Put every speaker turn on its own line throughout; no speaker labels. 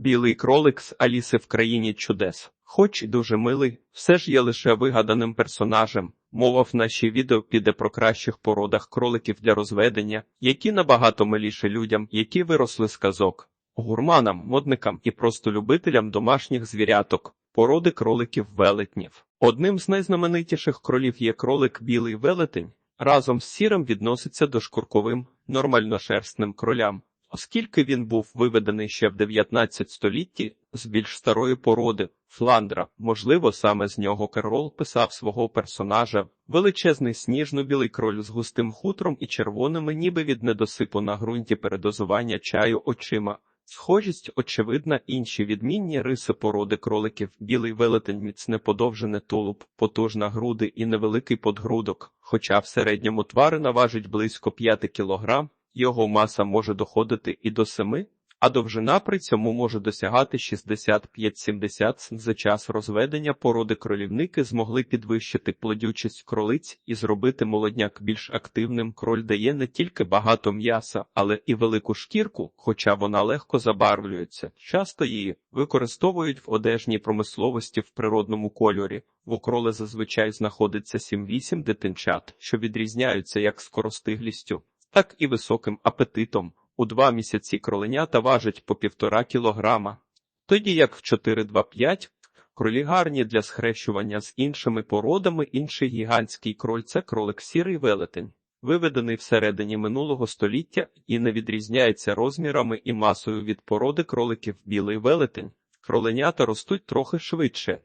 Білий кролик з Аліси в країні чудес. Хоч і дуже милий, все ж є лише вигаданим персонажем. Мова в нашій відео піде про кращих породах кроликів для розведення, які набагато миліші людям, які виросли з казок, гурманам, модникам і просто любителям домашніх звіряток, породи кроликів велетнів. Одним з найзнаменитіших кролів є кролик білий велетень. Разом з сірим відноситься до шкурковим нормальношерстним кролям. Оскільки він був виведений ще в 19 столітті з більш старої породи Фландра, можливо, саме з нього Керол писав свого персонажа величезний сніжно-білий кроль з густим хутром і червоними, ніби від недосипу на ґрунті передозування чаю очима. Схожість, очевидна, інші відмінні риси породи кроликів, білий велетень, міцне подовжене тулуб, потужна груди і невеликий подгрудок, хоча в середньому тварина важить близько 5 кілограм, його маса може доходити і до 7, а довжина при цьому може досягати 65-70 За час розведення породи кролівники змогли підвищити плодючість кролиць і зробити молодняк більш активним. Кроль дає не тільки багато м'яса, але і велику шкірку, хоча вона легко забарвлюється. Часто її використовують в одежній промисловості в природному кольорі. В окроли зазвичай знаходиться 7-8 дитинчат, що відрізняються як скоростиглістю, так і високим апетитом. У два місяці кроленята важать по півтора кілограма, тоді як в 4-2-5 кролі гарні для схрещування з іншими породами. Інший гігантський кроль це кролик сірий велетень, виведений всередині минулого століття і не відрізняється розмірами і масою від породи кроликів білий велетень. Кроленята ростуть трохи швидше.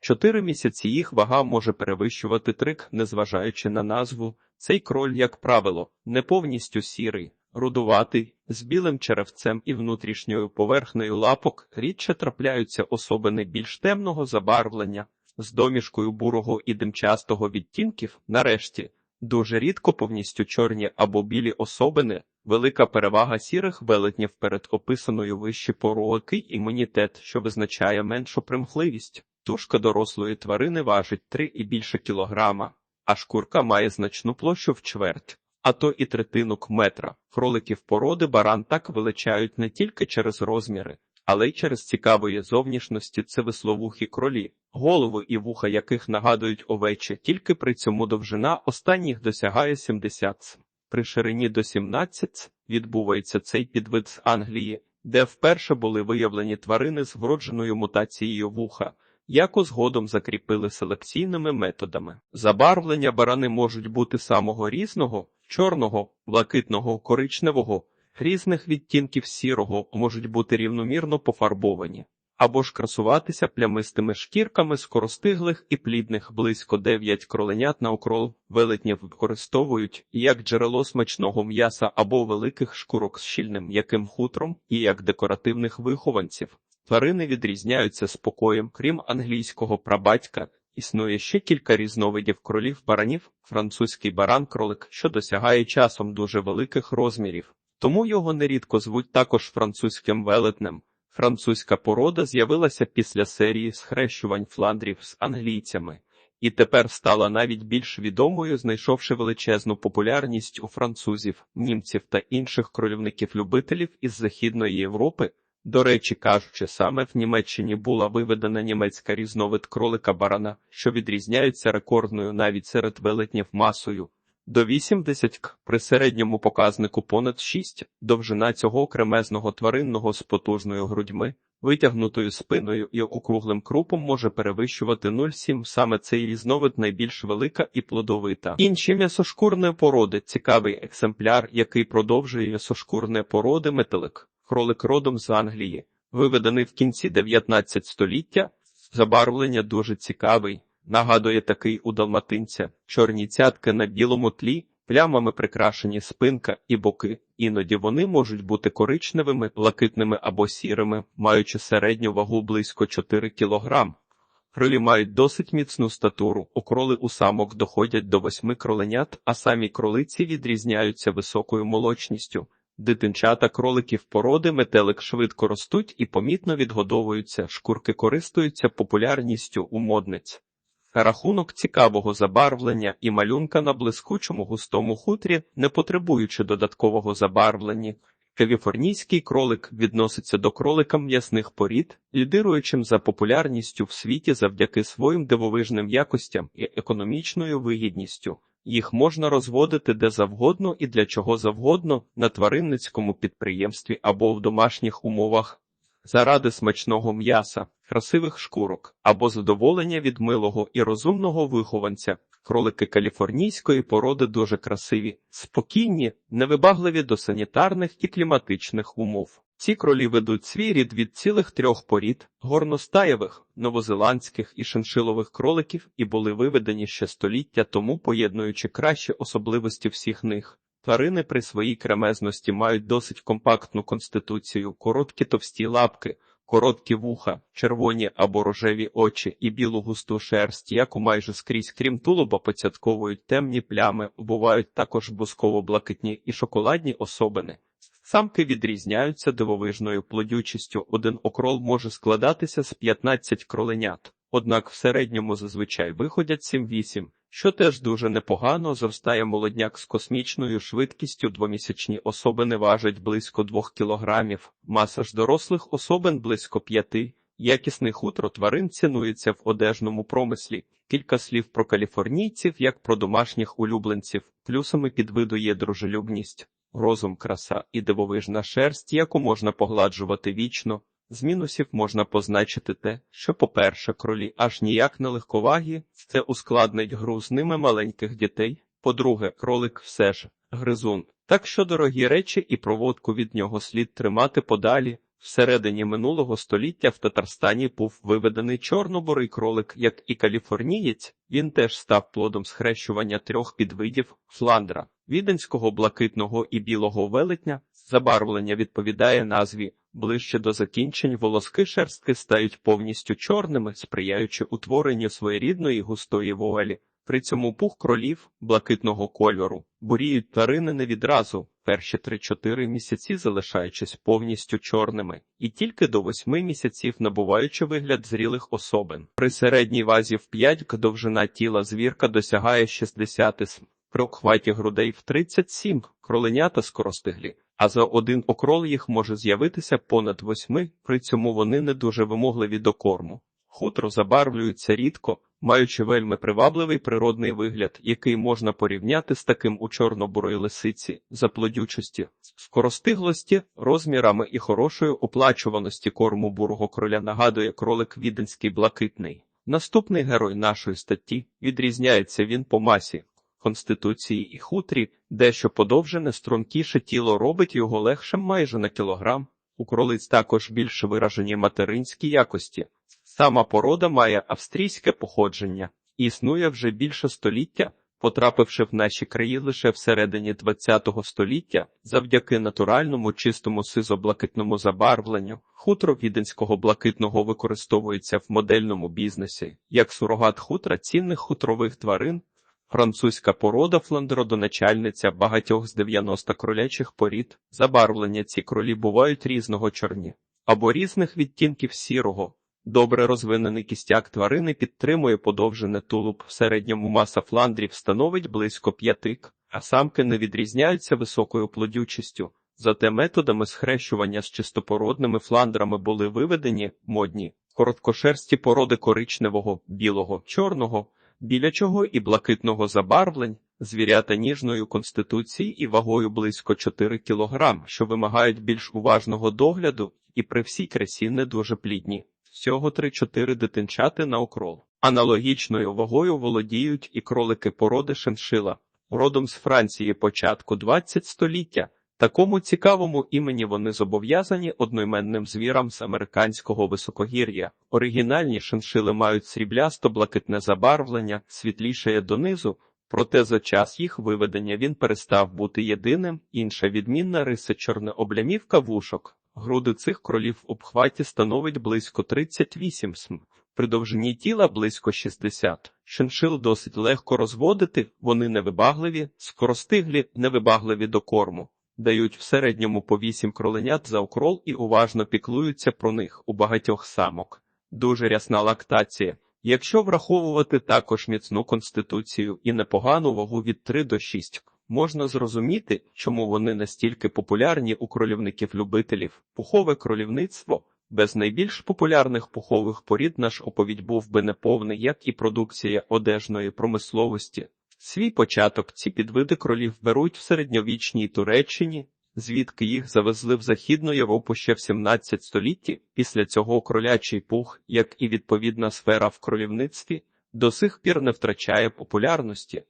Чотири місяці їх вага може перевищувати трик, незважаючи на назву. Цей кроль, як правило, не повністю сірий, рудуватий, з білим черевцем і внутрішньою поверхнею лапок рідше трапляються особини більш темного забарвлення, з домішкою бурого і димчастого відтінків, нарешті, дуже рідко повністю чорні або білі особини, велика перевага сірих велетнів перед описаною вище порокий імунітет, що визначає меншу примхливість. Тушка дорослої тварини важить 3 і більше кілограма, а шкурка має значну площу в чверть, а то і третину метра. Кроликів породи баран так величають не тільки через розміри, але й через цікавої зовнішності це висловухі кролі, голови і вуха яких нагадують овечі, тільки при цьому довжина останніх досягає 70 см. При ширині до 17 відбувається цей підвид з Англії, де вперше були виявлені тварини з вродженою мутацією вуха яку згодом закріпили селекційними методами. Забарвлення барани можуть бути самого різного, чорного, блакитного, коричневого, різних відтінків сірого можуть бути рівномірно пофарбовані. Або ж красуватися плямистими шкірками скоростиглих і плідних близько 9 кроленят на окрол велетнів використовують як джерело смачного м'яса або великих шкурок з щільним м'яким хутром, і як декоративних вихованців. Тварини відрізняються спокоєм, крім англійського прабатька. Існує ще кілька різновидів кролів баранів, французький баран-кролик, що досягає часом дуже великих розмірів, тому його нерідко звуть також французьким велетнем. Французька порода з'явилася після серії схрещувань фландрів з англійцями, і тепер стала навіть більш відомою, знайшовши величезну популярність у французів, німців та інших кролівників-любителів із Західної Європи. До речі, кажучи, саме в Німеччині була виведена німецька різновид кролика барана, що відрізняється рекордною навіть серед велетнів масою. До 80 к при середньому показнику понад 6 довжина цього кремезного тваринного з потужною грудьми, витягнутою спиною і округлим крупом може перевищувати 0,7. Саме цей різновид найбільш велика і плодовита. Інші м'ясошкурні породи цікавий екземпляр, який продовжує м'ясошкурне породи метелик кролик родом з Англії, виведений в кінці 19 століття. Забарвлення дуже цікавий, нагадує такий у далматинця, чорні цятки на білому тлі, плямами прикрашені спинка і боки, іноді вони можуть бути коричневими, блакитними або сірими, маючи середню вагу близько 4 кг. Крилі мають досить міцну статуру, окроли у самок доходять до восьми кроленят, а самі кролиці відрізняються високою молочністю. Дитинчата кроликів породи метелик швидко ростуть і помітно відгодовуються, шкурки користуються популярністю у модниць. Рахунок цікавого забарвлення і малюнка на блискучому густому хутрі, не потребуючи додаткового забарвлення, Каліфорнійський кролик відноситься до кролика м'ясних порід, лідируючим за популярністю в світі завдяки своїм дивовижним якостям і економічною вигідністю. Їх можна розводити де завгодно і для чого завгодно на тваринницькому підприємстві або в домашніх умовах. Заради смачного м'яса, красивих шкурок або задоволення від милого і розумного вихованця. Кролики каліфорнійської породи дуже красиві, спокійні, невибагливі до санітарних і кліматичних умов. Ці кролі ведуть свій рід від цілих трьох порід горностаєвих, новозеландських і шиншилових кроликів і були виведені ще століття тому, поєднуючи кращі особливості всіх них. Тварини при своїй кремезності мають досить компактну конституцію, короткі товсті лапки, короткі вуха, червоні або рожеві очі і білу густу шерсть, яку майже скрізь, крім тулуба, поцятковують темні плями, бувають також бусково-блакитні і шоколадні особини. Самки відрізняються дивовижною плодючістю. Один окрол може складатися з 15 кроленят, однак в середньому зазвичай виходять 7-8, що теж дуже непогано зростає молодняк з космічною швидкістю. Двомісячні особини важать близько 2 кілограмів, маса ж дорослих особин близько 5. Якісний хутро тварин цінується в одежному промислі. Кілька слів про каліфорнійців, як про домашніх улюбленців, плюсами підвиду є дружелюбність, розум, краса і дивовижна шерсть, яку можна погладжувати вічно. З мінусів можна позначити те, що, по-перше, кролі аж ніяк не легковагі, це ускладнить гру з ними маленьких дітей. По-друге, кролик все ж гризун. Так що дорогі речі і проводку від нього слід тримати подалі. Всередині минулого століття в Татарстані був виведений чорнобурий кролик, як і каліфорнієць. Він теж став плодом схрещування трьох підвидів фландра, віденського блакитного і білого велетня. Забарвлення відповідає назві. Ближче до закінчень волоски шерстки стають повністю чорними, сприяючи утворенню своєрідної густої вуалі. При цьому пух кролів блакитного кольору буріють тварини не відразу, перші 3-4 місяці залишаючись повністю чорними, і тільки до 8 місяців набуваючи вигляд зрілих особин. При середній вазі в 5 довжина тіла звірка досягає 60 см, при обхваті грудей в 37 кроленята скоростиглі. А за один окрол їх може з'явитися понад восьми, при цьому вони не дуже вимогливі до корму. Хутро забарвлюються рідко, маючи вельми привабливий природний вигляд, який можна порівняти з таким у чорнобурої лисиці, за плодючості, скоростиглості, розмірами і хорошої оплачуваності корму бурого кроля нагадує кролик віденський блакитний. Наступний герой нашої статті відрізняється він по масі. Конституції і хутрі, дещо подовжене, стрункіше тіло робить його легшим майже на кілограм. У кролиць також більш виражені материнські якості. Сама порода має австрійське походження, і існує вже більше століття, потрапивши в наші краї лише всередині ХХ століття, завдяки натуральному чистому сизо-блакитному забарвленню, хутро віденського блакитного використовується в модельному бізнесі, як сурогат хутра цінних хутрових тварин. Французька порода фландродоначальниця багатьох з 90 кролячих порід. Забарвлення ці кролі бувають різного чорні або різних відтінків сірого. Добре розвинений кістяк тварини підтримує подовжене тулуб. В середньому маса фландрів становить близько п'ятик, а самки не відрізняються високою плодючістю. Зате методами схрещування з чистопородними фландрами були виведені модні короткошерсті породи коричневого, білого, чорного білячого і блакитного забарвлень, звірята ніжною конституції і вагою близько 4 кг, що вимагають більш уважного догляду, і при всій красі не дуже плідні. Всього 3-4 дитинчати на окрол. Аналогічною вагою володіють і кролики породи шиншила, родом з Франції початку 20 століття. Такому цікавому імені вони зобов'язані одноіменним звірам з американського високогір'я. Оригінальні шиншили мають сріблясто-блакитне забарвлення, світлішає донизу, проте за час їх виведення він перестав бути єдиним. Інша відмінна риса чорна облямівка вушок. Груди цих кролів в обхваті становить близько 38 см. При довжині тіла близько 60. Шиншил досить легко розводити, вони невибагливі, скоростиглі, невибагливі до корму дають в середньому по вісім кроленят за окрол і уважно піклуються про них у багатьох самок. Дуже рясна лактація. Якщо враховувати також міцну конституцію і непогану вагу від 3 до 6, Можна зрозуміти, чому вони настільки популярні у кролівників-любителів. Пухове кролівництво. Без найбільш популярних пухових порід наш оповідь був би неповний, як і продукція одежної промисловості. Свій початок ці підвиди кролів беруть в середньовічній Туреччині, звідки їх завезли в Західну Європу ще в 17 столітті. Після цього кролячий пух, як і відповідна сфера в кролівництві, до сих пір не втрачає популярності.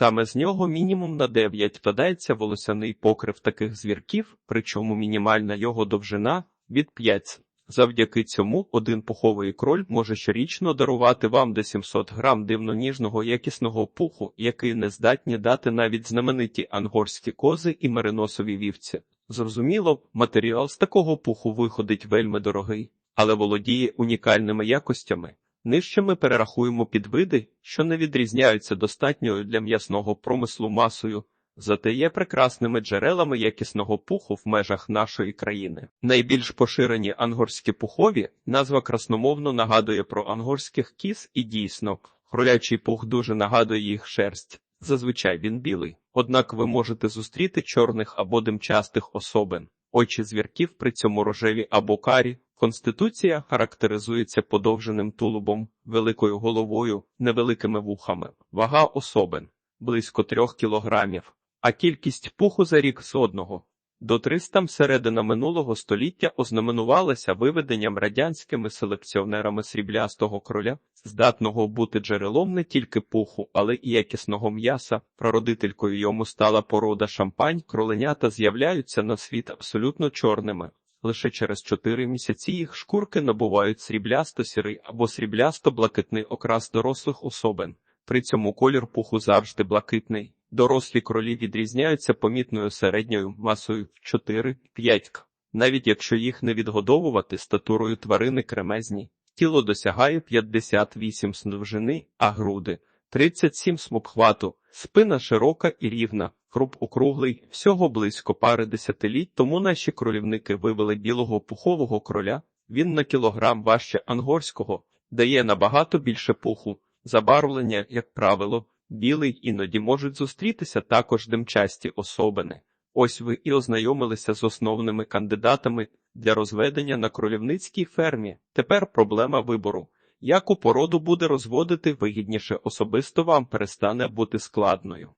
Саме з нього мінімум на 9 вкладається волосяний покрив таких звірків, причому мінімальна його довжина від 5. Завдяки цьому один пуховий кроль може щорічно дарувати вам до 700 грам дивно-ніжного якісного пуху, який не здатні дати навіть знамениті ангорські кози і мериносові вівці. Зрозуміло, матеріал з такого пуху виходить вельми дорогий, але володіє унікальними якостями. Нижче ми перерахуємо підвиди, що не відрізняються достатньою для м'ясного промислу масою, зате є прекрасними джерелами якісного пуху в межах нашої країни. Найбільш поширені ангорські пухові назва красномовно нагадує про ангорських кіз і дійсно, кролячий пух дуже нагадує їх шерсть. Зазвичай він білий. Однак ви можете зустріти чорних або димчастих особин. Очі звірків при цьому рожеві або карі. Конституція характеризується подовженим тулубом, великою головою, невеликими вухами. Вага особин близько трьох кілограмів, а кількість пуху за рік з одного до 300 середина минулого століття ознаменувалася виведенням радянськими селекціонерами сріблястого кроля, здатного бути джерелом не тільки пуху, але і якісного м'яса. Прародителькою йому стала порода шампань, кроленята з'являються на світ абсолютно чорними. Лише через 4 місяці їх шкурки набувають сріблясто-сірий або сріблясто-блакитний окрас дорослих особин. При цьому колір пуху завжди блакитний. Дорослі кролі відрізняються помітною середньою масою 4-5 к. Навіть якщо їх не відгодовувати статурою тварини кремезні, тіло досягає 58 см довжини, а груди 37 см обхвату, спина широка і рівна, круп округлий, всього близько пари десятиліть тому наші кролівники вивели білого пухового кроля, він на кілограм важче ангорського, дає набагато більше пуху, забарвлення, як правило, білий іноді можуть зустрітися також димчасті особини. Ось ви і ознайомилися з основними кандидатами для розведення на кролівницькій фермі. Тепер проблема вибору. Яку породу буде розводити вигідніше особисто вам перестане бути складною.